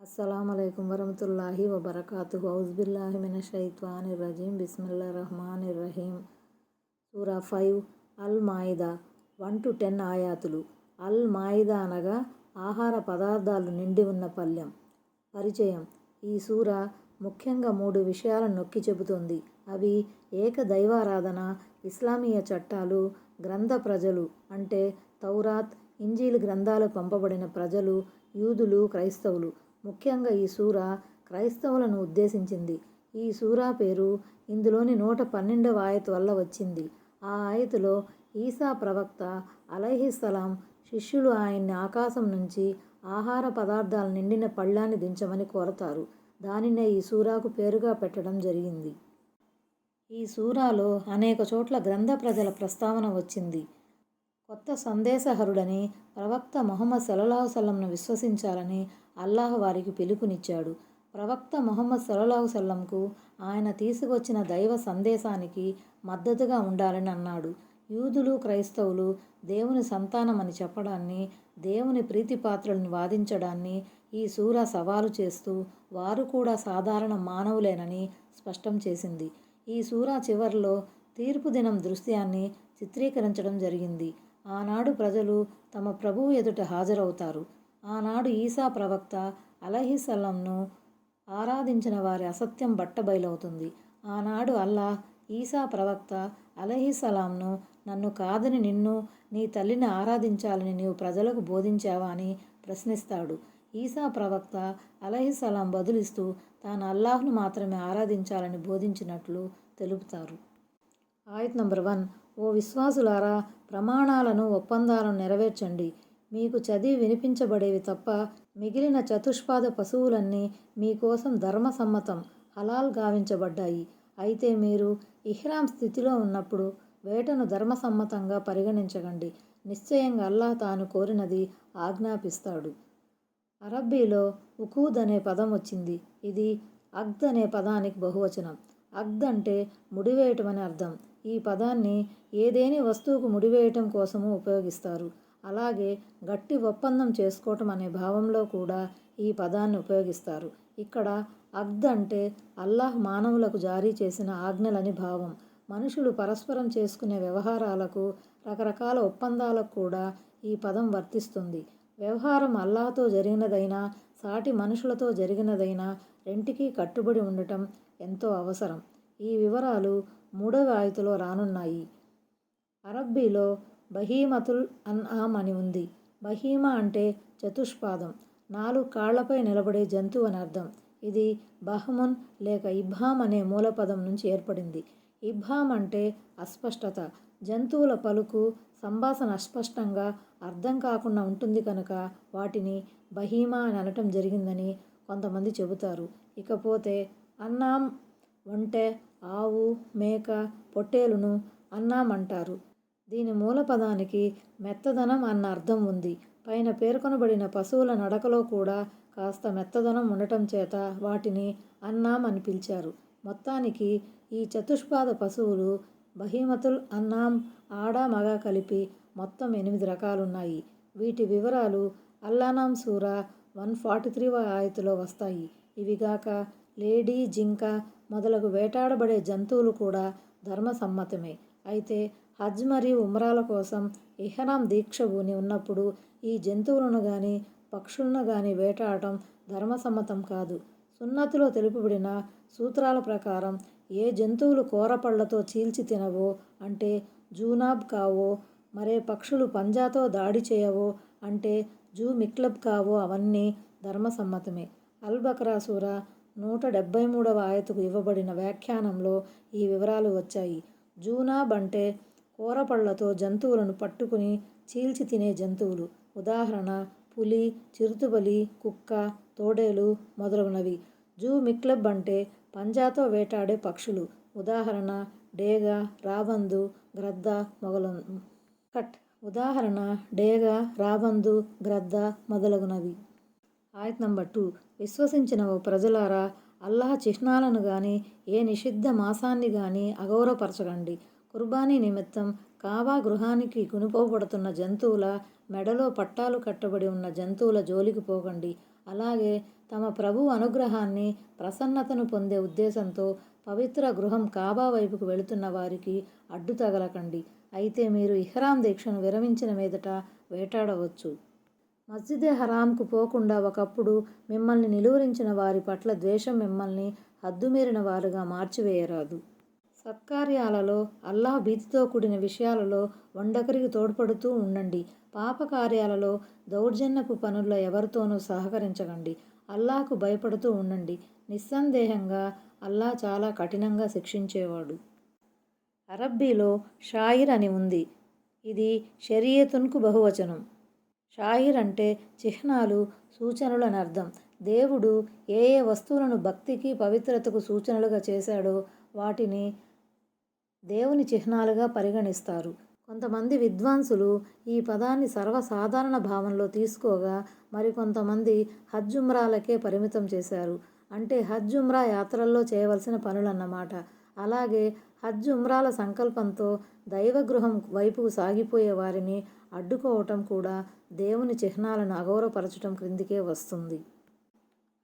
అస్సలం అయికం వరహతుల్లాహి వబర్కాతు ఔజ్బిల్లాహి మిన షైత్వాని రజీం బిస్మిల్లా రహమాన్ రహీం సూరా ఫైవ్ అల్ మాయిదా వన్ టు టెన్ ఆయాతులు. అల్ మాయిదా అనగా ఆహార పదార్థాలు నిండి ఉన్న పళ్ళెం. పరిచయం. ఈ సూర ముఖ్యంగా మూడు విషయాలను నొక్కి చెబుతోంది. అవి ఏక దైవారాధన ఇస్లామీయ చట్టాలు గ్రంథ ప్రజలు అంటే తౌరాత్ ఇంజీల్ గ్రంథాలు పంపబడిన ప్రజలు యూదులు క్రైస్తవులు. ముఖ్యంగా ఈ సూర క్రైస్తవులను ఉద్దేశించింది. ఈ సూరా పేరు ఇందులోని నూట పన్నెండవ ఆయత్ వల్ల వచ్చింది. ఆ ఆయతులో ఈసా ప్రవక్త అలహిస్సలాం శిష్యులు ఆయన్ని ఆకాశం నుంచి ఆహార పదార్థాలు నిండిన పళ్ళాన్ని దించమని కోరతారు. దానినే ఈ సూరాకు పేరుగా పెట్టడం జరిగింది. ఈ సూరాలో అనేక చోట్ల గ్రంథ ప్రజల ప్రస్తావన వచ్చింది. కొత్త సందేశహరుడని ప్రవక్త మొహమ్మద్ సల్లల్లాహు సల్లంను విశ్వసించాలని అల్లాహ్ వారికి పిలుపునిచ్చాడు. ప్రవక్త మొహమ్మద్ సల్లల్లాహు సల్లంకు ఆయన తీసుకొచ్చిన దైవ సందేశానికి మద్దతుగా ఉండాలని అన్నాడు. యూదులు క్రైస్తవులు దేవుని సంతానమని చెప్పడాన్ని దేవుని ప్రీతిపాత్రలను వాదించడాన్ని ఈ సూర సవాలు చేస్తూ వారు కూడా సాధారణ మానవులేనని స్పష్టం చేసింది. ఈ సూరా చివరిలో తీర్పు దినం దృశ్యాన్ని చిత్రీకరించడం జరిగింది. ఆనాడు ప్రజలు తమ ప్రభువు ఎదుట హాజరవుతారు. ఆనాడు ఈసా ప్రవక్త అలహిసల్లంను ఆరాధించిన వారి అసత్యం బట్టబయలవుతుంది. ఆనాడు అల్లాహ్ ఈసా ప్రవక్త అలహిసలాంను నన్ను కాదని నిన్ను నీ తల్లిని ఆరాధించాలని నీవు ప్రజలకు బోధించావా? అని ప్రశ్నిస్తాడు. ఈసా ప్రవక్త అలహిసలాం బదులిస్తూ తాను అల్లాహ్ను మాత్రమే ఆరాధించాలని బోధించినట్లు తెలుపుతారు. ఆయత్ నంబర్ వన్. ఓ విశ్వాసులారా ప్రమాణాలను ఒప్పందాలను నెరవేర్చండి. మీకు చదివి వినిపించబడేవి తప్ప మిగిలిన చతుష్పాద పశువులన్నీ మీకోసం ధర్మసమ్మతం హలాల్ గావించబడ్డాయి. అయితే మీరు ఇహ్రాం స్థితిలో ఉన్నప్పుడు వేటను ధర్మసమ్మతంగా పరిగణించకండి. నిశ్చయంగా అల్లాహ్ తాను కోరినది ఆజ్ఞాపిస్తాడు. అరబ్బీలో ఉకూద్ అనే పదం వచ్చింది. ఇది అగ్ద్ అనే పదానికి బహువచనం. అగ్ద్ అంటే ముడివేయటం అని అర్థం. ఈ పదాన్ని ఏదేని వస్తువుకు ముడివేయటం కోసము ఉపయోగిస్తారు. అలాగే గట్టి ఒప్పందం చేసుకోవటం అనే భావంలో కూడా ఈ పదాన్ని ఉపయోగిస్తారు. ఇక్కడ అగ్ద్ అంటే అల్లాహ్ మానవులకు జారీ చేసిన ఆజ్ఞలని భావం. మనుషులు పరస్పరం చేసుకునే వ్యవహారాలకు రకరకాల ఒప్పందాలకు కూడా ఈ పదం వర్తిస్తుంది. వ్యవహారం అల్లాహతో జరిగినదైనా సాటి మనుషులతో జరిగినదైనా రెంటికి కట్టుబడి ఉండటం ఎంతో అవసరం. ఈ వివరాలు మూడవ ఆయుతులో రానున్నాయి. అరబ్బీలో బహీమతుల్ అన్ఆమ్ అని ఉంది. బహీమ అంటే చతుష్పాదం. నాలుగు కాళ్ళపై నిలబడే జంతువు అని అర్థం. ఇది బహమున్ లేక ఇబ్హామ్ అనే మూలపదం నుంచి ఏర్పడింది. ఇబ్హాం అంటే అస్పష్టత. జంతువుల పలుకు సంభాషణ అస్పష్టంగా అర్థం కాకుండా ఉంటుంది కనుక వాటిని బహీమా అని అనటం జరిగిందని కొంతమంది చెబుతారు. ఇకపోతే అన్నాం వంటే ఆవు మేక పొట్టేలును అన్నాం అంటారు దీని మూలపదానికి మెత్తదనం అన్న అర్థం ఉంది. పైన పేర్కొనబడిన పశువుల నడకలో కూడా కాస్త మెత్తదనం ఉండటం చేత వాటిని అన్నాం అని పిలిచారు మొత్తానికి ఈ చతుష్పాద పశువులు బహీమతుల్ అన్నాం ఆడ మగ కలిపి మొత్తం ఎనిమిది రకాలున్నాయి. వీటి వివరాలు అల్లానాం సూరా వన్ ఫార్టీ త్రీ ఆయతులో వస్తాయి. ఇవిగాక లేడీ జింక మొదలగు వేటాడబడే జంతువులు కూడా ధర్మసమ్మతమే. అయితే హజ్ మరియు ఉమ్రాల కోసం ఇహనాం దీక్ష భూని ఉన్నప్పుడు ఈ జంతువులను కానీ పక్షులను కానీ వేటాడటం ధర్మసమ్మతం కాదు. సున్నతిలో తెలుపబడిన సూత్రాల ప్రకారం ఏ జంతువులు కూరపళ్ళతో చీల్చి తినవో అంటే జూనాబ్ కావో మరే పక్షులు పంజాతో దాడి చేయవో అంటే జూ మిక్లబ్ కావో అవన్నీ ధర్మసమ్మతమే. అల్ సూర నూట డెబ్బై మూడవ ఆయతకు ఇవ్వబడిన వ్యాఖ్యానంలో ఈ వివరాలు వచ్చాయి. జూనాబ్ అంటే కూరపళ్ళతో జంతువులను పట్టుకుని చీల్చి తినే జంతువులు. ఉదాహరణ పులి చిరుతుబలి కుక్క తోడేలు మొదలగునవి. జూ మిక్లబ్ అంటే పంజాతో వేటాడే పక్షులు. ఉదాహరణ డేగ రాబందు గ్రద్ద మొగలు కట్. ఉదాహరణ డేగ రాబందు గ్రద్ద మొదలగునవి. ఆయత్ నంబర్ టూ. విశ్వసించిన ఓ ప్రజలారా అల్లాహ్ చిహ్నాలను కానీ ఏ నిషిద్ధ మాసాన్ని కానీ అగౌరవపరచకండి. కుర్బానీ నిమిత్తం కాబా గృహానికి కొనుపోబడుతున్న జంతువుల మెడలో పట్టాలు కట్టబడి ఉన్న జంతువుల జోలికి పోకండి. అలాగే తమ ప్రభు అనుగ్రహాన్ని ప్రసన్నతను పొందే ఉద్దేశంతో పవిత్ర గృహం కాబా వైపుకు వెళుతున్న వారికి అడ్డు తగలకండి అయితే మీరు ఇహ్రాం దీక్షను విరమించిన మీదట వేటాడవచ్చు. మస్జిదే హరాంకు పోకుండా ఒకప్పుడు మిమ్మల్ని నిలువరించిన వారి పట్ల ద్వేషం మిమ్మల్ని హద్దుమీరిన వారుగా మార్చివేయరాదు. సత్కార్యాలలో అల్లాహ్ భీతితో కూడిన విషయాలలో వండకరికి తోడ్పడుతూ ఉండండి. పాపకార్యాలలో దౌర్జన్యపు పనుల్లో ఎవరితోనూ సహకరించకండి. అల్లాహకు భయపడుతూ ఉండండి. నిస్సందేహంగా అల్లా చాలా కఠినంగా శిక్షించేవాడు. అరబ్బీలో షాయిర్ అని ఉంది. ఇది షరియతున్కు బహువచనం. షాయిర్ అంటే చిహ్నాలు సూచనలు అని అర్థం. దేవుడు ఏ ఏ వస్తువులను భక్తికి పవిత్రతకు సూచనలుగా చేశాడో వాటిని దేవుని చిహ్నాలుగా పరిగణిస్తారు. కొంతమంది విద్వాంసులు ఈ పదాన్ని సర్వసాధారణ భావంలో తీసుకోగా మరికొంతమంది హజ్జుమ్రాలకే పరిమితం చేశారు. అంటే హజ్ ఉమ్రా యాత్రల్లో చేయవలసిన పనులన్నమాట. అలాగే హజ్ ఉమ్రాల సంకల్పంతో దైవగృహం వైపుకు సాగిపోయే వారిని అడ్డుకోవటం కూడా దేవుని చిహ్నాలను అగౌరవపరచటం క్రిందికే వస్తుంది.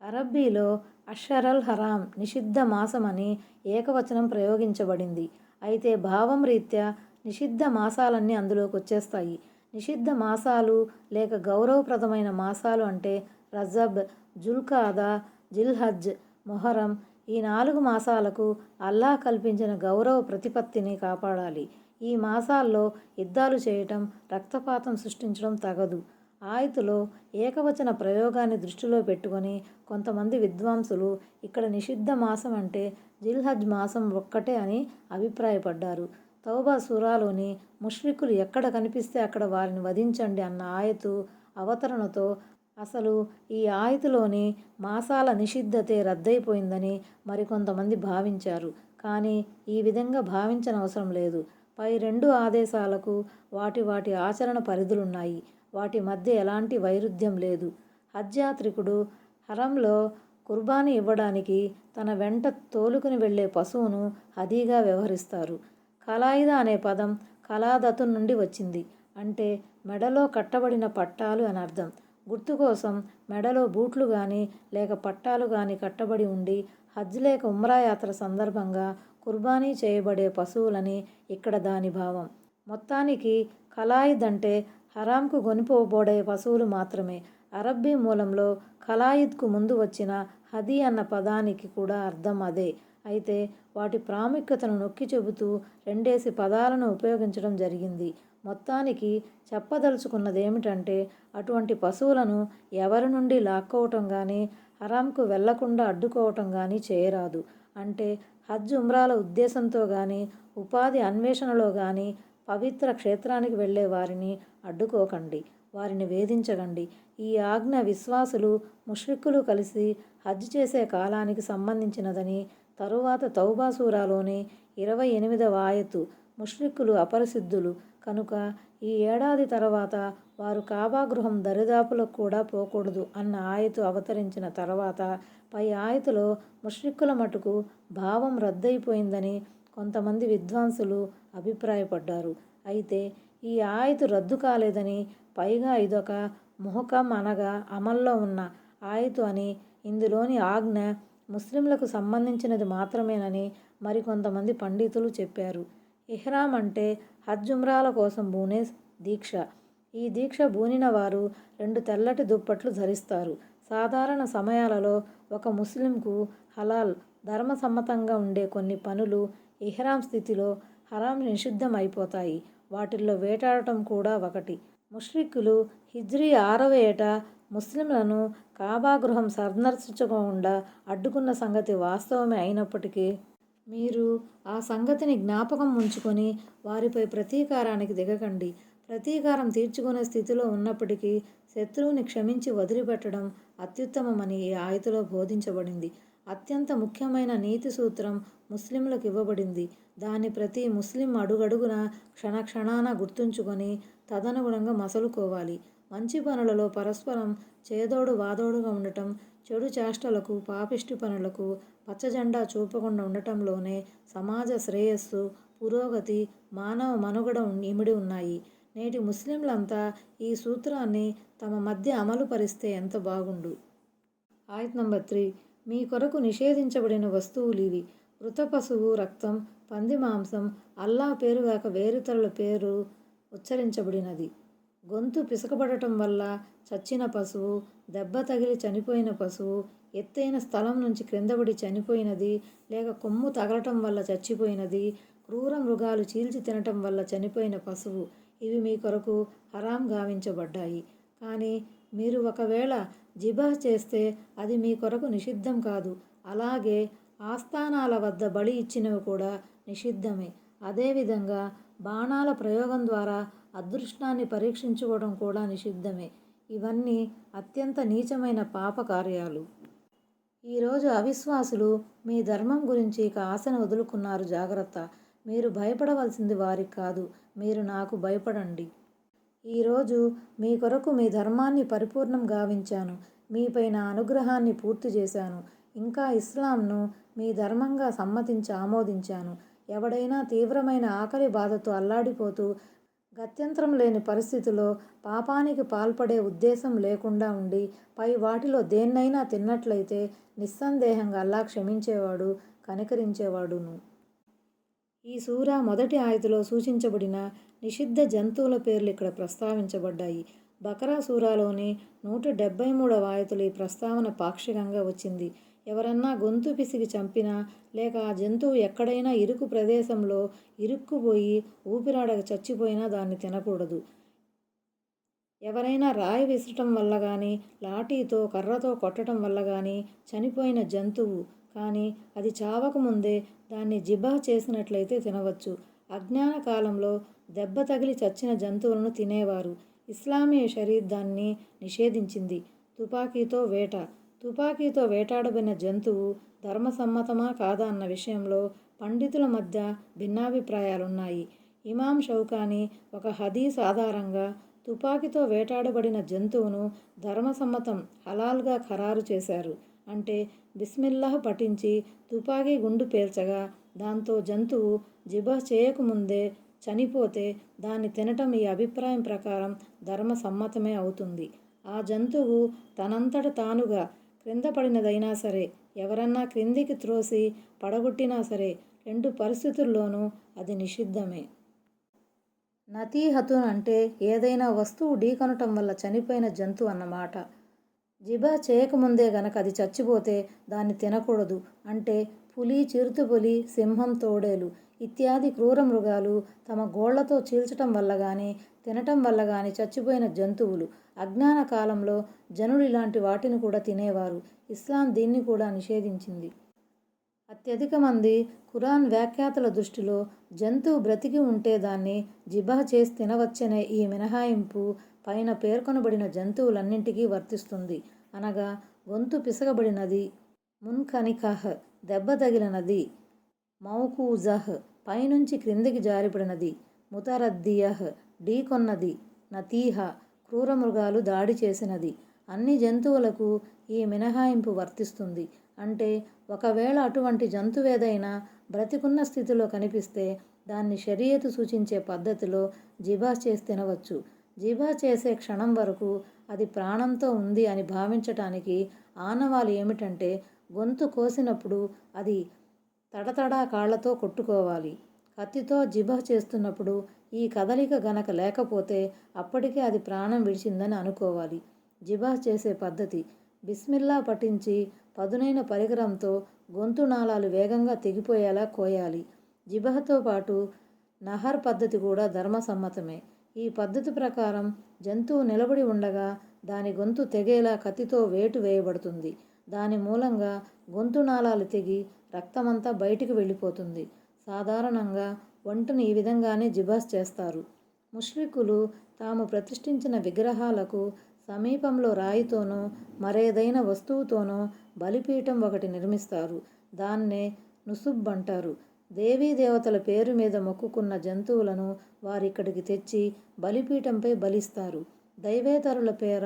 అరబ్బీలో అషరల్ హరాం నిషిద్ధ మాసమని ఏకవచనం ప్రయోగించబడింది. అయితే భావం రీత్యా నిషిద్ధ మాసాలన్నీ అందులోకి వచ్చేస్తాయి నిషిద్ధ మాసాలు లేక గౌరవప్రదమైన మాసాలు అంటే రజబ్ జుల్కాదా జిల్హజ్ మొహరం ఈ నాలుగు మాసాలకు అల్లా కల్పించిన గౌరవ ప్రతిపత్తిని కాపాడాలి. ఈ మాసాల్లో యుద్ధాలు చేయటం రక్తపాతం సృష్టించడం తగదు. ఆయతులో ఏకవచన ప్రయోగాన్ని దృష్టిలో పెట్టుకొని కొంతమంది విద్వాంసులు ఇక్కడ నిషిద్ధ మాసం అంటే జిల్హజ్ మాసం ఒక్కటే అని అభిప్రాయపడ్డారు. తౌబా సూరాలోని ముష్రికులు ఎక్కడ కనిపిస్తే అక్కడ వారిని వధించండి అన్న ఆయతు అవతరణతో అసలు ఈ ఆయతులోని మాసాల నిషిద్ధతే రద్దయిపోయిందని మరికొంతమంది భావించారు. కానీ ఈ విధంగా భావించనవసరం లేదు. పై రెండు ఆదేశాలకు వాటి వాటి ఆచరణ పరిధులున్నాయి. వాటి మధ్య ఎలాంటి వైరుధ్యం లేదు. హజ్ యాత్రికుడు హరంలో కుర్బానీ ఇవ్వడానికి తన వెంట తోలుకుని వెళ్ళే పశువును హదీగా వ్యవహరిస్తారు. కలాయిదా అనే పదం కళాదతు నుండి వచ్చింది. అంటే మెడలో కట్టబడిన పట్టాలు అని అర్థం. గుర్తు కోసం మెడలో బూట్లు కానీ లేక పట్టాలు కానీ కట్టబడి ఉండి హజ్ లేక ఉమ్రా యాత్ర సందర్భంగా కుర్బానీ చేయబడే పశువులని ఇక్కడ దాని భావం. మొత్తానికి ఖలాయిద్ అంటే హరాంకు గొనిపోబోడే పశువులు మాత్రమే. అరబ్బీ మూలంలో ఖలాయిద్కు ముందు వచ్చిన హదీ అన్న పదానికి కూడా అర్థం అదే. అయితే వాటి ప్రాముఖ్యతను నొక్కి చెబుతూ రెండేసి పదాలను ఉపయోగించడం జరిగింది. మొత్తానికి చెప్పదలుచుకున్నది ఏమిటంటే అటువంటి పశువులను ఎవరి నుండి లాక్కోవటం కానీ హరాంకు వెళ్ళకుండా అడ్డుకోవటం కానీ చేయరాదు. అంటే హజ్ ఉమ్రాల ఉద్దేశంతో కానీ ఉపాధి అన్వేషణలో కానీ పవిత్ర క్షేత్రానికి వెళ్ళే వారిని అడ్డుకోకండి వారిని వేధించకండి. ఈ ఆజ్ఞ విశ్వాసులు ముష్రిక్కులు కలిసి హజ్ చేసే కాలానికి సంబంధించినదని తరువాత తౌబాసూరాలోని ఇరవై ఎనిమిదవ ఆయతు ముష్రిక్కులు అపరిసిద్ధులు కనుక ఈ ఏడాది తర్వాత వారు కాబాగృహం దరిదాపులకు కూడా పోకూడదు అన్న ఆయతు అవతరించిన తర్వాత పై ఆయతులో ముష్రిక్కుల మటుకు భావం రద్దయిపోయిందని కొంతమంది విద్వాంసులు అభిప్రాయపడ్డారు. అయితే ఈ ఆయతు రద్దు కాలేదని పైగా ఇదొక ముహకం అనగా అమల్లో ఉన్న ఆయతు అని ఇందులోని ఆజ్ఞ ముస్లింలకు సంబంధించినది మాత్రమేనని మరికొంతమంది పండితులు చెప్పారు. ఇహ్రామ్ అంటే హజ్ కోసం బూనే దీక్ష. ఈ దీక్ష బూనిన వారు రెండు తెల్లటి దుప్పట్లు ధరిస్తారు. సాధారణ సమయాలలో ఒక ముస్లింకు హలాల్ ధర్మసమ్మతంగా ఉండే కొన్ని పనులు ఇహ్రాం స్థితిలో హరాం నిషిద్ధం అయిపోతాయి వాటిల్లో వేటాడటం కూడా ఒకటి. ముష్రిక్కులు హిజ్రీ ఆరవ ఏట ముస్లింలను కాబా గృహం సందర్శించకుండా అడ్డుకున్న సంగతి వాస్తవమే అయినప్పటికీ మీరు ఆ సంగతిని జ్ఞాపకం ఉంచుకొని వారిపై ప్రతీకారానికి దిగకండి. ప్రతీకారం తీర్చుకునే స్థితిలో ఉన్నప్పటికీ శత్రువుని క్షమించి వదిలిపెట్టడం అత్యుత్తమమని ఈ ఆయతలో బోధించబడింది. అత్యంత ముఖ్యమైన నీతి సూత్రం ముస్లింలకు ఇవ్వబడింది. దాన్ని ప్రతి ముస్లిం అడుగడుగున క్షణక్షణాన గుర్తుంచుకొని తదనుగుణంగా మసలుకోవాలి. మంచి పనులలో పరస్పరం చేదోడు వాదోడుగా ఉండటం చెడు చేష్టలకు పాపిష్టి పనులకు పచ్చజెండా చూపకుండా ఉండటంలోనే సమాజ శ్రేయస్సు పురోగతి మానవ మనుగడ ఇమిడి ఉన్నాయి. నేటి ముస్లింలంతా ఈ సూత్రాన్ని తమ మధ్య అమలు పరిస్తే ఎంత బాగుండు. ఆయత్ నంబర్ త్రీ. మీ కొరకు నిషేధించబడిన వస్తువులు ఇవి. మృత పశువు రక్తం పంది మాంసం అల్లా పేరు కాక వేరుతరుల పేరు ఉచ్చరించబడినది. గొంతు పిసకబడటం వల్ల చచ్చిన పశువు దెబ్బ తగిలి చనిపోయిన పశువు ఎత్తైన స్థలం నుంచి క్రిందపడి చనిపోయినది లేక కొమ్ము తగలటం వల్ల చచ్చిపోయినది క్రూర మృగాలు చీల్చి తినటం వల్ల చనిపోయిన పశువు ఇవి మీ కొరకు హరాం గావించబడ్డాయి. కానీ మీరు ఒకవేళ జిబా చేస్తే అది మీ కొరకు నిషిద్ధం కాదు. అలాగే ఆస్థానాల వద్ద బలి ఇచ్చినవి కూడా నిషిద్ధమే. అదేవిధంగా బాణాల ప్రయోగం ద్వారా అదృష్టాన్ని పరీక్షించుకోవడం కూడా నిషిద్ధమే. ఇవన్నీ అత్యంత నీచమైన పాప కార్యాలు. ఈరోజు అవిశ్వాసులు మీ ధర్మం గురించి ఇక ఆశను వదులుకున్నారు జాగ్రత్త. మీరు భయపడవలసింది వారికి కాదు మీరు నాకు భయపడండి. ఈరోజు మీ కొరకు మీ ధర్మాన్ని పరిపూర్ణం గావించాను మీపై నా అనుగ్రహాన్ని పూర్తి చేశాను. ఇంకా ఇస్లాంను మీ ధర్మంగా సమ్మతించి ఆమోదించాను. ఎవడైనా తీవ్రమైన ఆకలి బాధతో అల్లాడిపోతూ గత్యంతరం లేని పరిస్థితిలో పాపానికి పాల్పడే ఉద్దేశం లేకుండా ఉండి పై వాటిలో దేన్నైనా తిన్నట్లయితే నిస్సందేహంగా అల్లా క్షమించేవాడు కనికరించేవాడును. ఈ సూర మొదటి ఆయతలో సూచించబడిన నిషిద్ధ జంతువుల పేర్లు ఇక్కడ ప్రస్తావించబడ్డాయి. బకరా సూరాలోని నూట డెబ్బై మూడవ ఆయతలు ఈ ప్రస్తావన పాక్షికంగా వచ్చింది. ఎవరన్నా గొంతు పిసిగి చంపినా లేక ఆ జంతువు ఎక్కడైనా ఇరుకు ప్రదేశంలో ఇరుక్కుపోయి ఊపిరాడక చచ్చిపోయినా దాన్ని తినకూడదు. ఎవరైనా రాయి విసరటం వల్ల కానీ లాఠీతో కర్రతో కొట్టడం వల్ల కానీ చనిపోయిన జంతువు కానీ అది చావకముందే దాన్ని జిబా చేసినట్లయితే తినవచ్చు. అజ్ఞాన కాలంలో దెబ్బ తగిలి చచ్చిన జంతువులను తినేవారు. ఇస్లామీ షరీద్ దాన్ని నిషేధించింది. తుపాకీతో వేట. తుపాకీతో వేటాడబడిన జంతువు ధర్మసమ్మతమా కాదా అన్న విషయంలో పండితుల మధ్య భిన్నాభిప్రాయాలున్నాయి. ఇమాం షౌకాని ఒక హదీస్ ఆధారంగా తుపాకీతో వేటాడబడిన జంతువును ధర్మసమ్మతం హలాల్గా ఖరారు చేశారు. అంటే బిస్మిల్లాహ్ పఠించి తుపాకీ గుండు పేల్చగా దాంతో జంతువు జిబ చేయకముందే చనిపోతే దాన్ని తినటం ఈ అభిప్రాయం ప్రకారం ధర్మ సమ్మతమే అవుతుంది. ఆ జంతువు తనంతట తానుగా క్రింద పడినదైనా సరే ఎవరన్నా క్రిందికి త్రోసి పడగొట్టినా సరే రెండు పరిస్థితుల్లోనూ అది నిషిద్ధమే. నతీహతున్ అంటే ఏదైనా వస్తువు ఢీకొనటం వల్ల చనిపోయిన జంతువు అన్నమాట. జిబా చేయకముందే గనక అది చచ్చిపోతే దాన్ని తినకూడదు అంటే పులి చిరుతపులి సింహం తోడేలు. ఇత్యాది క్రూర మృగాలు తమ గోళ్ళతో చీల్చటం వల్ల కానీ తినటం వల్ల కానీ చచ్చిపోయిన జంతువులు. అజ్ఞాన కాలంలో జనులు ఇలాంటి వాటిని కూడా తినేవారు. ఇస్లాం దీన్ని కూడా నిషేధించింది. అత్యధిక మంది ఖురాన్ వ్యాఖ్యాతల దృష్టిలో జంతువు బ్రతికి ఉంటే దాన్ని జిబా చేసి తినవచ్చనే ఈ మినహాయింపు పైన పేర్కొనబడిన జంతువులన్నింటికీ వర్తిస్తుంది. అనగా గొంతు పిసగబడినది మున్కనికహ్ దెబ్బ తగిలినది మౌకూజహ్ పైనుంచి క్రిందికి జారిపడినది ముతరద్దియహ్ ఢీకొన్నది నతీహ క్రూరమృగాలు దాడి చేసినది. అన్ని జంతువులకు ఈ మినహాయింపు వర్తిస్తుంది. అంటే ఒకవేళ అటువంటి జంతువేదైనా బ్రతికున్న స్థితిలో కనిపిస్తే దాన్ని షరియతు సూచించే పద్ధతిలో జిబా చేసి తినవచ్చు. జిబా చేసే క్షణం వరకు అది ప్రాణంతో ఉంది అని భావించటానికి ఆనవాలు ఏమిటంటే గొంతు కోసినప్పుడు అది తడతడా కాళ్ళతో కొట్టుకోవాలి. కత్తితో జిబహ్ చేస్తున్నప్పుడు ఈ కదలిక గనక లేకపోతే అప్పటికే అది ప్రాణం విడిచిందని అనుకోవాలి. జిబాహ్ చేసే పద్ధతి. బిస్మిల్లా పఠించి పదునైన పరికరంతో గొంతు నాళాలు వేగంగా తెగిపోయేలా కోయాలి. జిబహతో పాటు నహర్ పద్ధతి కూడా ధర్మసమ్మతమే. ఈ పద్ధతి ప్రకారం జంతువు నిలబడి ఉండగా దాని గొంతు తెగేలా కత్తితో వేటు వేయబడుతుంది. దాని మూలంగా గొంతు నాళాలు తెగి రక్తమంతా బయటికి వెళ్ళిపోతుంది. సాధారణంగా వంటను ఈ విధంగానే జిబాస్ చేస్తారు. ముష్రికులు తాము ప్రతిష్ఠించిన విగ్రహాలకు సమీపంలో రాయితోనో మరేదైన వస్తువుతోనో బలిపీఠం ఒకటి నిర్మిస్తారు. దాన్నే నుసుబ్ అంటారు. దేవీ దేవతల పేరు మీద మొక్కుకున్న జంతువులను వారిక్కడికి తెచ్చి బలిపీఠంపై బలిస్తారు. దైవేతరుల పేర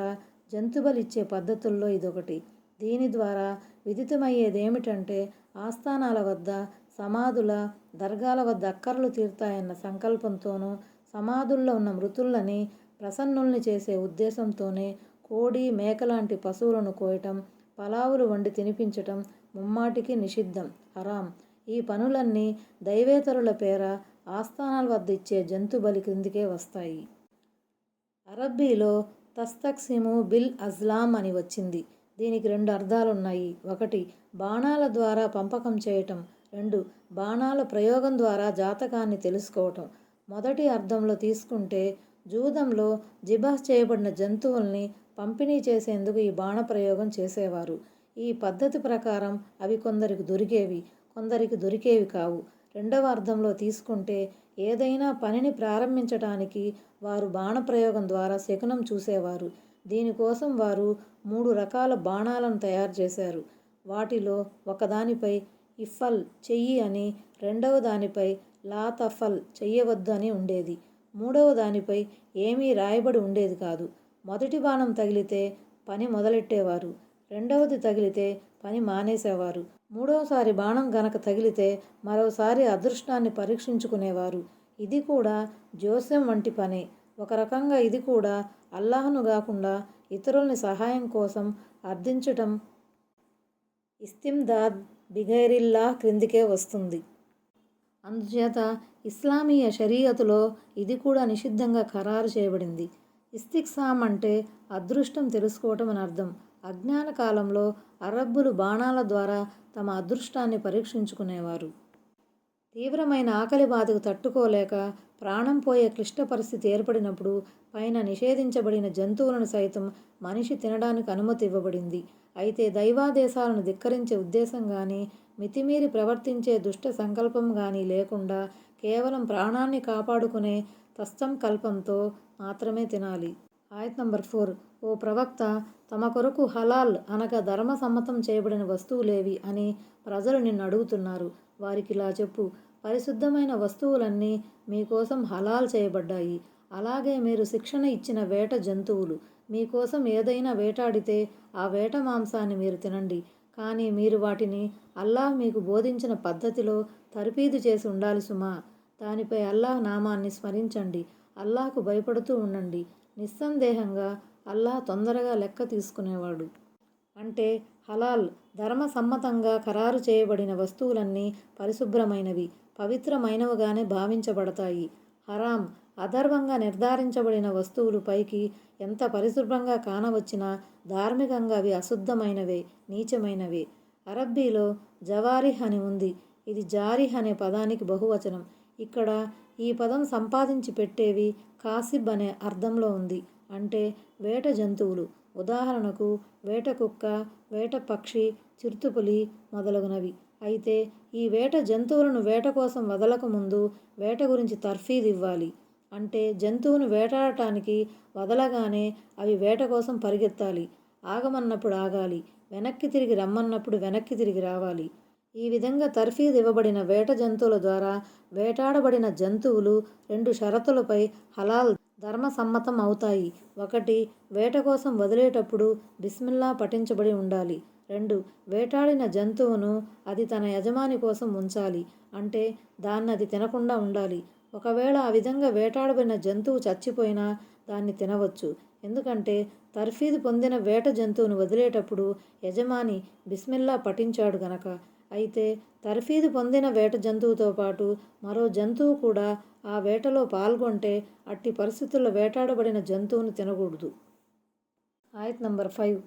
జంతుబలిచ్చే పద్ధతుల్లో ఇదొకటి. దీని ద్వారా విదితమయ్యేదేమిటంటే ఆస్థానాల వద్ద సమాధుల దర్గాల వద్ద అక్కర్లు తీరుతాయన్న సంకల్పంతోనూ సమాధుల్లో ఉన్న మృతులని ప్రసన్నుల్ని చేసే ఉద్దేశంతోనే కోడి మేకలాంటి పశువులను కోయటం పలావులు వండి తినిపించటం ముమ్మాటికి నిషిద్ధం హరాం. ఈ పనులన్నీ దైవేతరుల పేర ఆస్థానాల వద్ద ఇచ్చే జంతు బలి క్రిందికే వస్తాయి. అరబ్బీలో తస్తక్సిము బిల్ అజ్లాం అని వచ్చింది. దీనికి రెండు అర్థాలున్నాయి. ఒకటి బాణాల ద్వారా పంపకం చేయటం. రెండు బాణాల ప్రయోగం ద్వారా జాతకాన్ని తెలుసుకోవటం. మొదటి అర్థంలో తీసుకుంటే జూదంలో జిబాహ్ చేయబడిన జంతువుల్ని పంపిణీ చేసేందుకు ఈ బాణ ప్రయోగం చేసేవారు. ఈ పద్ధతి ప్రకారం అవి కొందరికి దొరికేవి. కొందరికి దొరికేవి కావు. రెండవ అర్థంలో తీసుకుంటే ఏదైనా పనిని ప్రారంభించటానికి వారు బాణప్రయోగం ద్వారా శకునం చూసేవారు. దీనికోసం వారు మూడు రకాల బాణాలను తయారు చేశారు. వాటిలో ఒకదానిపై ఇఫల్ చెయ్యి అని రెండవ దానిపై లాతఫల్ చెయ్యవద్దు అని ఉండేది. మూడవ దానిపై ఏమీ రాయబడి ఉండేది కాదు. మొదటి బాణం తగిలితే పని మొదలెట్టేవారు. రెండవది తగిలితే పని మానేసేవారు. మూడవసారి బాణం గనక తగిలితే మరోసారి అదృష్టాన్ని పరీక్షించుకునేవారు. ఇది కూడా జోస్యం వంటి పనే. ఒక రకంగా ఇది కూడా అల్లాహ్ను కాకుండా ఇతరుల్ని సహాయం కోసం అర్థించటం ఇస్తిమ్దాద్ బిగైరిల్లా క్రిందికే వస్తుంది. అందుచేత ఇస్లామీయ షరీయతులో ఇది కూడా నిషిద్ధంగా ఖరారు చేయబడింది. ఇస్తిక్సామ్ అంటే అదృష్టం తెలుసుకోవటం అని అర్థం. అజ్ఞాన కాలంలో అరబ్బులు బాణాల ద్వారా తమ అదృష్టాన్ని పరీక్షించుకునేవారు. తీవ్రమైన ఆకలి బాధకు తట్టుకోలేక ప్రాణం పోయే క్లిష్ట పరిస్థితి ఏర్పడినప్పుడు పైన నిషేధించబడిన జంతువులను సైతం మనిషి తినడానికి అనుమతి ఇవ్వబడింది. అయితే దైవాదేశాలను ధిక్కరించే ఉద్దేశం కానీ మితిమీరి ప్రవర్తించే దుష్ట సంకల్పం కానీ లేకుండా కేవలం ప్రాణాన్ని కాపాడుకునే తస్తంకల్పంతో మాత్రమే తినాలి. ఆయత్ నంబర్ ఫోర్. ఓ ప్రవక్త తమ కొరకు హలాల్ అనగా ధర్మసమ్మతం చేయబడిన వస్తువులేవి అని ప్రజలు నిన్ను అడుగుతున్నారు. వారికి ఇలా చెప్పు పరిశుద్ధమైన వస్తువులన్నీ మీకోసం హలాల్ చేయబడ్డాయి. అలాగే మీరు శిక్షణ ఇచ్చిన వేట జంతువులు. మీకోసం ఏదైనా వేటాడితే ఆ వేట మాంసాన్ని మీరు తినండి. కానీ మీరు వాటిని అల్లాహ్ మీకు బోధించిన పద్ధతిలో తరపీదు చేసి ఉండాలి సుమా. దానిపై అల్లాహ్ నామాన్ని స్మరించండి. అల్లాహ్కు భయపడుతూ ఉండండి. నిస్సందేహంగా అల్లా తొందరగా లెక్క తీసుకునేవాడు. అంటే హలాల్ ధర్మసమ్మతంగా ఖరారు చేయబడిన వస్తువులన్నీ పరిశుభ్రమైనవి పవిత్రమైనవిగానే భావించబడతాయి. హరాం అధర్వంగా నిర్ధారించబడిన వస్తువులు పైకి ఎంత పరిశుభ్రంగా కానవచ్చినా ధార్మికంగా అవి అశుద్ధమైనవే నీచమైనవే. అరబ్బీలో జవారిహ్ అని ఉంది. ఇది జారిహ్ అనే పదానికి బహువచనం. ఇక్కడ ఈ పదం సంపాదించి పెట్టేవి కాసిబ్ అనే అర్థంలో ఉంది. అంటే వేట జంతువులు. ఉదాహరణకు వేట కుక్క వేట పక్షి చిరుతుపులి మొదలగునవి. అయితే ఈ వేట జంతువులను వేట కోసం వదలక ముందు వేట గురించి తర్ఫీదు ఇవ్వాలి. అంటే జంతువును వేటాడటానికి వదలగానే అవి వేట కోసం పరిగెత్తాలి. ఆగమన్నప్పుడు ఆగాలి. వెనక్కి తిరిగి రమ్మన్నప్పుడు వెనక్కి తిరిగి రావాలి. ఈ విధంగా తర్ఫీదు ఇవ్వబడిన వేట జంతువుల ద్వారా వేటాడబడిన జంతువులు రెండు షరతులపై హలాల్ ధర్మసమ్మతం అవుతాయి. ఒకటి వేట కోసం వదిలేటప్పుడు బిస్మిల్లా పఠించబడి ఉండాలి. రెండు వేటాడిన జంతువును అది తన యజమాని కోసం ఉంచాలి. అంటే దాన్ని అది తినకుండా ఉండాలి. ఒకవేళ ఆ విధంగా వేటాడబడిన జంతువు చచ్చిపోయినా దాన్ని తినవచ్చు. ఎందుకంటే తర్ఫీదు పొందిన వేట జంతువును వదిలేటప్పుడు యజమాని బిస్మిల్లా పఠించాడు గనక. అయితే తర్ఫీదు పొందిన వేట జంతువుతో పాటు మరో జంతువు కూడా ఆ వేటలో పాల్గొంటే అట్టి పరిస్థితుల్లో వేటాడబడిన జంతువును తినకూడదు. ఆయత్ నంబర్ ఫైవ్.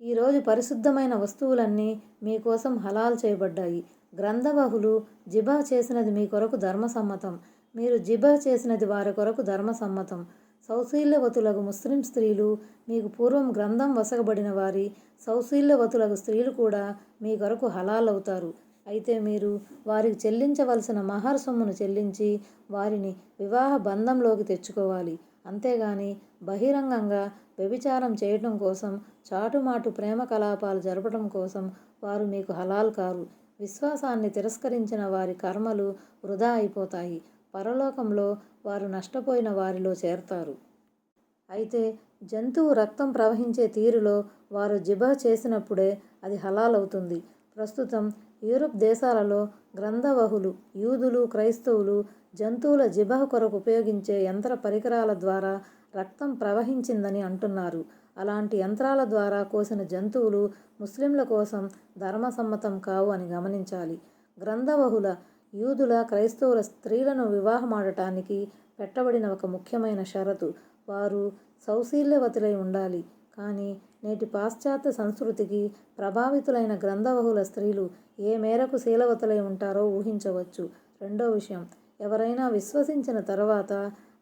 ఈరోజు పరిశుద్ధమైన వస్తువులన్నీ మీకోసం హలాల్ చేయబడ్డాయి. గ్రంథవహులు జిబా చేసినది మీ కొరకు ధర్మసమ్మతం. మీరు జిబా చేసినది వారి కొరకు ధర్మసమ్మతం. సౌశీల్యవతులకు ముస్లిం స్త్రీలు మీకు పూర్వం గ్రంథం వసగబడిన వారి సౌశీల్యవతులకు స్త్రీలు కూడా మీ కొరకు హలాల్ అవుతారు అయితే మీరు వారికి చెల్లించవలసిన మహర్ సొమ్మును చెల్లించి వారిని వివాహ బంధంలోకి తెచ్చుకోవాలి. అంతేగాని బహిరంగంగా వ్యభిచారం చేయటం కోసం చాటుమాటు ప్రేమ కలాపాలు జరపడం కోసం వారు మీకు హలాల్ కారు. విశ్వాసాన్ని తిరస్కరించిన వారి కర్మలు వృధా అయిపోతాయి. పరలోకంలో వారు నష్టపోయిన వారిలో చేరతారు. అయితే జంతువు రక్తం ప్రవహించే తీరులో వారు జిబా చేసినప్పుడే అది హలాల్ అవుతుంది ప్రస్తుతం యూరప్ దేశాలలో గ్రంథవహులు యూదులు క్రైస్తవులు జంతువుల జిబహ కొరకు ఉపయోగించే యంత్ర పరికరాల ద్వారా రక్తం ప్రవహించిందని అంటున్నారు. అలాంటి యంత్రాల ద్వారా కోసిన జంతువులు ముస్లింల కోసం ధర్మసమ్మతం కావు అని గమనించాలి. గ్రంథవహుల యూదుల క్రైస్తవుల స్త్రీలను వివాహమాడటానికి పెట్టబడిన ఒక ముఖ్యమైన షరతు. వారు సౌశీల్యవతులై ఉండాలి. కానీ నేటి పాశ్చాత్య సంస్కృతికి ప్రభావితులైన గ్రంథవహుల స్త్రీలు ఏ మేరకు శీలవతులై ఉంటారో ఊహించవచ్చు. రెండో విషయం ఎవరైనా విశ్వసించిన తర్వాత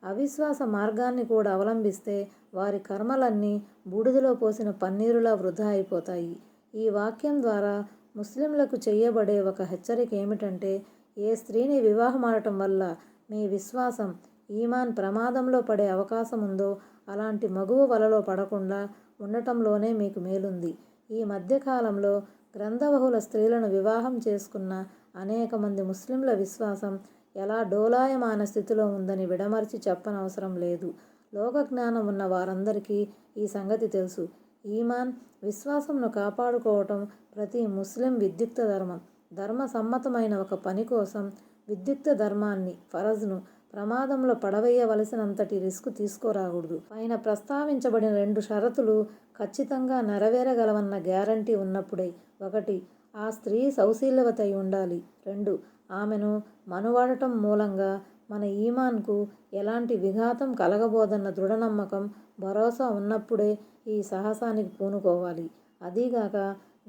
అవిశ్వాస మార్గాన్ని కూడా అవలంబిస్తే వారి కర్మలన్నీ బూడిదలో పోసిన పన్నీరులా వృధా అయిపోతాయి. ఈ వాక్యం ద్వారా ముస్లింలకు చేయబడే ఒక హెచ్చరిక ఏమిటంటే ఏ స్త్రీని వివాహమాడటం వల్ల మీ విశ్వాసం ఈమాన్ ప్రమాదంలో పడే అవకాశం ఉందో అలాంటి మగువ వలలో పడకుండా ఉండటంలోనే మీకు మేలుంది. ఈ మధ్యకాలంలో గ్రంథబహుల స్త్రీలను వివాహం చేసుకున్న అనేక మంది ముస్లింల విశ్వాసం ఎలా డోలాయమాన స్థితిలో ఉందని విడమర్చి చెప్పనవసరం లేదు. లోక జ్ఞానం ఉన్న వారందరికీ ఈ సంగతి తెలుసు. ఈమాన్ విశ్వాసంను కాపాడుకోవటం ప్రతి ముస్లిం విద్యుక్త ధర్మం. ధర్మ సమ్మతమైన ఒక పని కోసం విద్యుక్త ధర్మాన్ని ఫరజ్ను ప్రమాదంలో పడవేయవలసినంతటి రిస్క్ తీసుకోరాకూడదు. పైన ప్రస్తావించబడిన రెండు షరతులు ఖచ్చితంగా నెరవేరగలవన్న గ్యారంటీ ఉన్నప్పుడే. ఒకటి ఆ స్త్రీ సౌశీల్యవతై ఉండాలి. రెండు ఆమెను మనువాడటం మూలంగా మన ఈమాన్కు ఎలాంటి విఘాతం కలగబోదన్న దృఢనమ్మకం భరోసా ఉన్నప్పుడే ఈ సాహసానికి పూనుకోవాలి. అదీగాక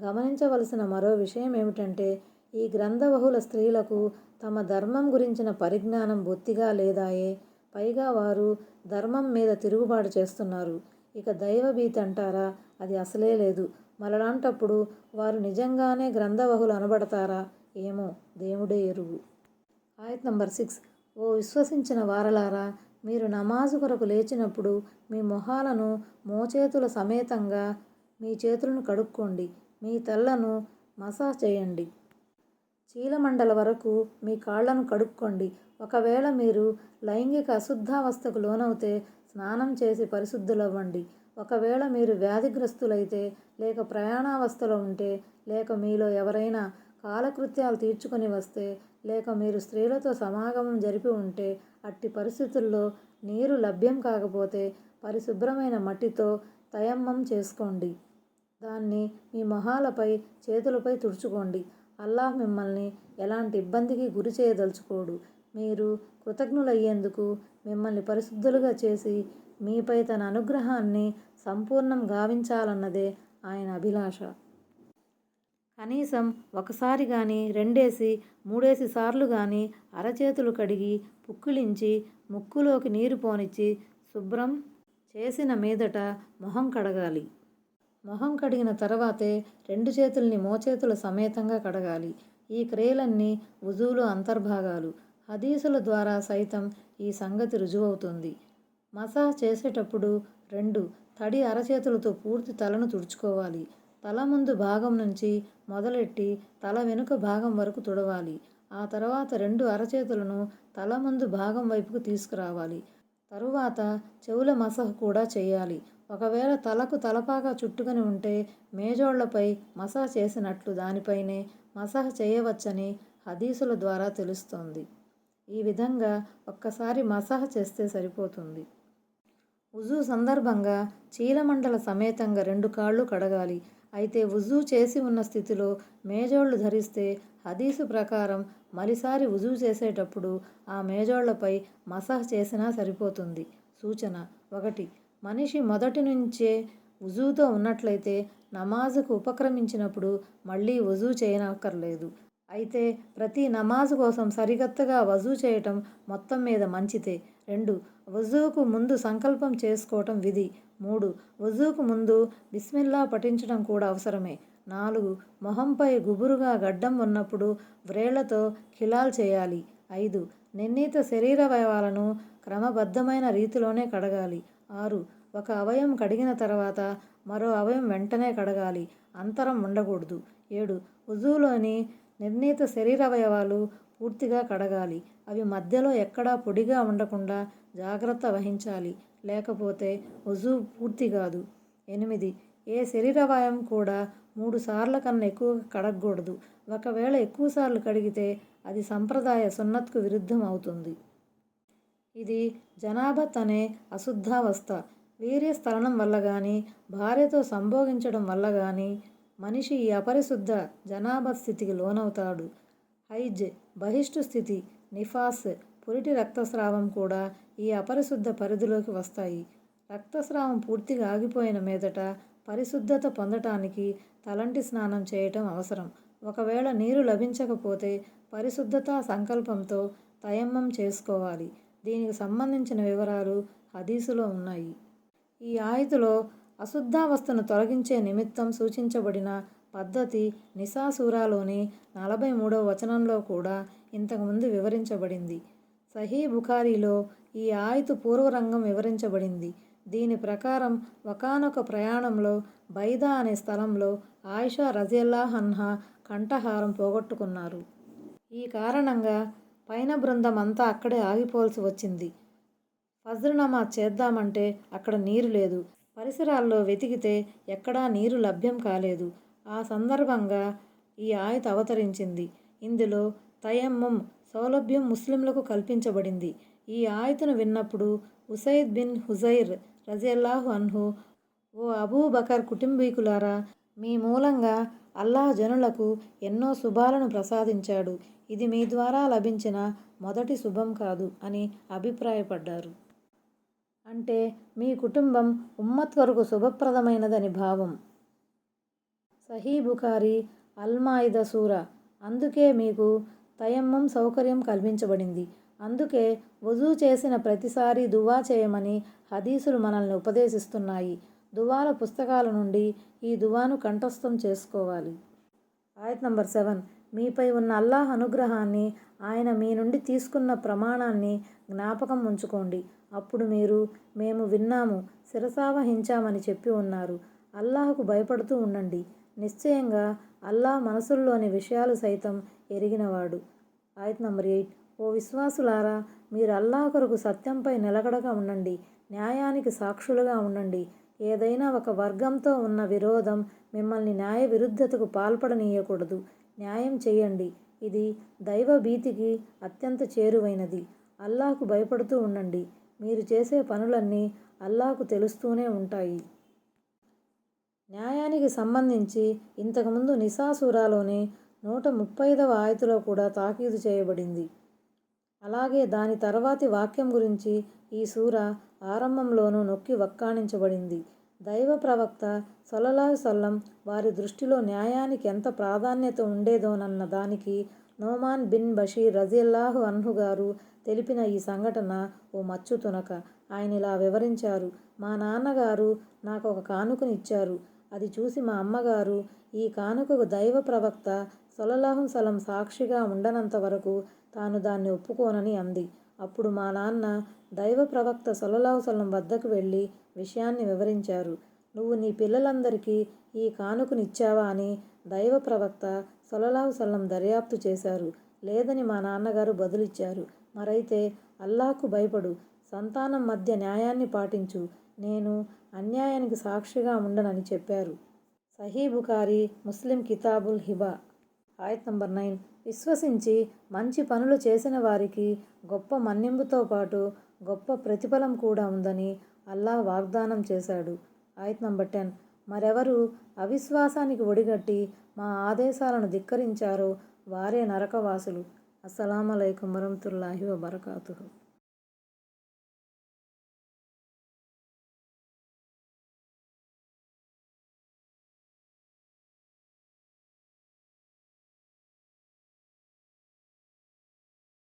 గమనించవలసిన మరో విషయం ఏమిటంటే ఈ గ్రంథవహుల స్త్రీలకు తమ ధర్మం గురించిన పరిజ్ఞానం బొత్తిగా లేదాయే. పైగా వారు ధర్మం మీద తిరుగుబాటు చేస్తున్నారు. ఇక దైవభీతి అంటారా? అది అసలే లేదు. మరలాంటప్పుడు వారు నిజంగానే గ్రంథవహులు అనబడతారా? ఏమో దేవుడే ఎరుగు. ఆయత్ నంబర్ సిక్స్. ఓ విశ్వసించిన వారలారా మీరు నమాజు కొరకు లేచినప్పుడు మీ మొహాలను మోచేతుల సమేతంగా మీ చేతులను కడుక్కోండి. మీ తలను మసాజ్ చేయండి. చీలమండల వరకు మీ కాళ్ళను కడుక్కోండి. ఒకవేళ మీరు లైంగిక అశుద్ధావస్థకు లోనవుతే స్నానం చేసి పరిశుద్ధులవ్వండి. ఒకవేళ మీరు వ్యాధిగ్రస్తులైతే లేక ప్రయాణావస్థలో ఉంటే లేక మీలో ఎవరైనా కాలకృత్యాలు తీర్చుకొని వస్తే లేక మీరు స్త్రీలతో సమాగమం జరిపి ఉంటే అట్టి పరిస్థితుల్లో నీరు లభ్యం కాకపోతే పరిశుభ్రమైన మట్టితో తయమ్మం చేసుకోండి. దాన్ని మీ మొహాలపై చేతులపై తుడుచుకోండి. అల్లాహ్ మిమ్మల్ని ఎలాంటి ఇబ్బందికి గురి చేయదలుచుకోడు. మీరు కృతజ్ఞులయ్యేందుకు మిమ్మల్ని పరిశుద్ధులుగా చేసి మీపై తన అనుగ్రహాన్ని సంపూర్ణం గావించాలన్నదే ఆయన అభిలాష. కనీసం ఒకసారి కానీ రెండేసి మూడేసి సార్లు కానీ అరచేతులు కడిగి పుక్కిలించి ముక్కులోకి నీరు పోనిచ్చి శుభ్రం చేసిన మీదట మొహం కడగాలి. మొహం కడిగిన తర్వాతే రెండు చేతుల్ని మోచేతుల సమేతంగా కడగాలి. ఈ క్రియలన్నీ వుజూలు అంతర్భాగాలు. హదీసుల ద్వారా సైతం ఈ సంగతి రుజువవుతుంది. మసాజ్ చేసేటప్పుడు రెండు తడి అరచేతులతో పూర్తి తలను తుడుచుకోవాలి. తల ముందు భాగం నుంచి మొదలెట్టి తల వెనుక భాగం వరకు తుడవాలి. ఆ తర్వాత రెండు అరచేతులను తల ముందు భాగం వైపుకు తీసుకురావాలి. తరువాత చెవుల మసహ కూడా చేయాలి. ఒకవేళ తలకు తలపాగా చుట్టుకొని ఉంటే మేజోళ్ళపై మసాజ్ చేసినట్లు దానిపైనే మసాజ్ చేయవచ్చని హదీసుల ద్వారా తెలుస్తోంది. ఈ విధంగా ఒక్కసారి మసాజ్ చేస్తే సరిపోతుంది. ఉజూ సందర్భంగా చీలమండల సమేతంగా రెండు కాళ్ళు కడగాలి. అయితే ఉజూ చేసి ఉన్న స్థితిలో మేజోళ్ళు ధరిస్తే హదీసు ప్రకారం మరిసారి ఉజూ చేసేటప్పుడు ఆ మేజోళ్ళపై మసాజ్ చేసినా సరిపోతుంది. సూచన ఒకటి మనిషి మొదటి నుంచే ఉజూతో ఉన్నట్లయితే నమాజుకు ఉపక్రమించినప్పుడు మళ్ళీ వజూ చేయనక్కర్లేదు. అయితే ప్రతి నమాజ్ కోసం సరిగత్తగా వజూ చేయటం మొత్తం మీద మంచిదే రెండు వజూకు ముందు సంకల్పం చేసుకోవటం విధి. మూడు వజూకు ముందు బిస్మిల్లా పఠించడం కూడా అవసరమే. నాలుగు మొహంపై గుబురుగా గడ్డం ఉన్నప్పుడు వ్రేళ్ళతో ఖిలాల్ చేయాలి. ఐదు నిర్ణీత శరీర శరీరవయవాలను క్రమబద్ధమైన రీతిలోనే కడగాలి. ఆరు. ఒక అవయం కడిగిన తర్వాత మరో అవయం వెంటనే కడగాలి. అంతరం ఉండకూడదు. ఏడు. ఉజువులోని నిర్ణీత శరీరవయవాలు పూర్తిగా కడగాలి. అవి మధ్యలో ఎక్కడా పొడిగా ఉండకుండా జాగ్రత్త వహించాలి. లేకపోతే వజూ పూర్తి కాదు. ఎనిమిది. ఏ శరీరవయం కూడా మూడు సార్ల కన్నా ఎక్కువ కడగకూడదు. ఒకవేళ ఎక్కువసార్లు కడిగితే అది సంప్రదాయ సున్నత్కు విరుద్ధం అవుతుంది. ఇది జనాభత్ అనే అశుద్ధావస్థ. వీర్యస్థలనం వల్ల కానీ భార్యతో సంభోగించడం వల్ల కానీ మనిషి ఈ అపరిశుద్ధ జనాభత్ స్థితికి లోనవుతాడు. హైజ్ బహిష్టు స్థితి నిఫాస్ పురిటి రక్తస్రావం కూడా ఈ అపరిశుద్ధ పరిధిలోకి వస్తాయి. రక్తస్రావం పూర్తిగా ఆగిపోయిన మీదట పరిశుద్ధత పొందటానికి తలంటి స్నానం చేయటం అవసరం. ఒకవేళ నీరు లభించకపోతే పరిశుద్ధతా సంకల్పంతో తయమ్మం చేసుకోవాలి. దీనికి సంబంధించిన వివరాలు హదీసులో ఉన్నాయి. ఈ ఆయుతులో అశుద్ధావస్థను తొలగించే నిమిత్తం సూచించబడిన పద్ధతి నిసాసూరాలోని నలభై మూడవ వచనంలో కూడా ఇంతకుముందు వివరించబడింది. సహీ బుఖారీలో ఈ ఆయుతు పూర్వరంగం వివరించబడింది. దీని ప్రకారం ఒకానొక ప్రయాణంలో బైదా అనే స్థలంలో ఆయిషా రజియల్లాహన్హా కంఠహారం పోగొట్టుకున్నారు. ఈ కారణంగా పైన బృందం అంతా అక్కడే ఆగిపోవలసి వచ్చింది. ఫజ్ర్ నమాజ్ చేద్దామంటే అక్కడ నీరు లేదు. పరిసరాల్లో వెతికితే ఎక్కడా నీరు లభ్యం కాలేదు. ఆ సందర్భంగా ఈ ఆయత అవతరించింది. ఇందులో తయమ్మం సౌలభ్యం ముస్లింలకు కల్పించబడింది. ఈ ఆయతను విన్నప్పుడు ఉసైద్ బిన్ హుజైర్ రజియల్లాహు అన్హు ఓ అబూబకర్ కుటుంబీకులారా మీ మూలంగా అల్లాహ్ జనులకు ఎన్నో శుభాలను ప్రసాదించాడు. ఇది మీ ద్వారా లభించిన మొదటి శుభం కాదు అని అభిప్రాయపడ్డారు. అంటే మీ కుటుంబం ఉమ్మత్ వరకు శుభప్రదమైనదని భావం. సహీ బుఖారి అల్మాయిద సూర. అందుకే మీకు తయమ్మం సౌకర్యం కల్పించబడింది. అందుకే వజూ చేసిన ప్రతిసారి దువా చేయమని హదీసులు మనల్ని ఉపదేశిస్తున్నాయి. దువాల పుస్తకాల నుండి ఈ దువాను కంఠస్థం చేసుకోవాలి. ఆయత్ నంబర్ సెవెన్. మీపై ఉన్న అల్లాహ్ అనుగ్రహాన్ని ఆయన మీ నుండి తీసుకున్న ప్రమాణాన్ని జ్ఞాపకం ఉంచుకోండి. అప్పుడు మీరు మేము విన్నాము శిరసావహించామని చెప్పి ఉన్నారు. అల్లాహకు భయపడుతూ ఉండండి. నిశ్చయంగా అల్లాహ్ మనసుల్లోని విషయాలు సైతం ఎరిగినవాడు. ఆయత్ నంబర్ ఎయిట్. ఓ విశ్వాసులారా మీరు అల్లాహ్ కొరకు సత్యంపై నిలకడగా ఉండండి. న్యాయానికి సాక్షులుగా ఉండండి. ఏదైనా ఒక వర్గంతో ఉన్న విరోధం మిమ్మల్ని న్యాయ విరుద్ధతకు పాల్పడనీయకూడదు. న్యాయం చేయండి. ఇది దైవ భీతికి అత్యంత చేరువైనది. అల్లాకు భయపడుతూ ఉండండి. మీరు చేసే పనులన్నీ అల్లాకు తెలుస్తూనే ఉంటాయి. న్యాయానికి సంబంధించి ఇంతకుముందు నిసాసురాలోని నూట ముప్పై ఐదవ ఆయతులో కూడా తాకీదు చేయబడింది. అలాగే దాని తర్వాతి వాక్యం గురించి ఈ సూర ఆరంభంలోనూ నొక్కి వక్కాణించబడింది. దైవ ప్రవక్త సొలలా సొల్లం వారి దృష్టిలో న్యాయానికి ఎంత ప్రాధాన్యత ఉండేదోనన్న దానికి నోమాన్ బిన్ బషీర్ రజిల్లాహు అన్హు గారు తెలిపిన ఈ సంఘటన ఓ మచ్చు తునక. ఆయన ఇలా వివరించారు మా నాన్నగారు నాకు ఒక కానుకనిచ్చారు అది చూసి మా అమ్మగారు ఈ కానుకకు దైవ ప్రవక్త సొలలాహు సలం సాక్షిగా ఉండనంత వరకు తాను దాన్ని ఒప్పుకోనని అంది. అప్పుడు మా నాన్న దైవ ప్రవక్త సొలలావసలం వద్దకు వెళ్ళి విషయాన్ని వివరించారు. నువ్వు నీ పిల్లలందరికీ ఈ కానుకనిచ్చావా అని దైవ ప్రవక్త సొలలావసలం దర్యాప్తు చేశారు. లేదని మా నాన్నగారు బదులిచ్చారు. మరైతే అల్లాకు భయపడు. సంతానం మధ్య న్యాయాన్ని పాటించు. నేను అన్యాయానికి సాక్షిగా ఉండనని చెప్పారు. సహీబుకారి ముస్లిం కితాబుల్ హిబా. ఆయత్ నంబర్ నైన్. విశ్వసించి మంచి పనులు చేసిన వారికి గొప్ప మన్నింపుతో పాటు గొప్ప ప్రతిఫలం కూడా ఉందని అల్లాహ్ వాగ్దానం చేశాడు. ఆయత్ నంబర్ టెన్. మరెవరు అవిశ్వాసానికి ఒడిగట్టి మా ఆదేశాలను ధిక్కరించారో వారే నరకవాసులు. అస్సలం అయికం వరహతుల్లాహి వబర్కాతుహు.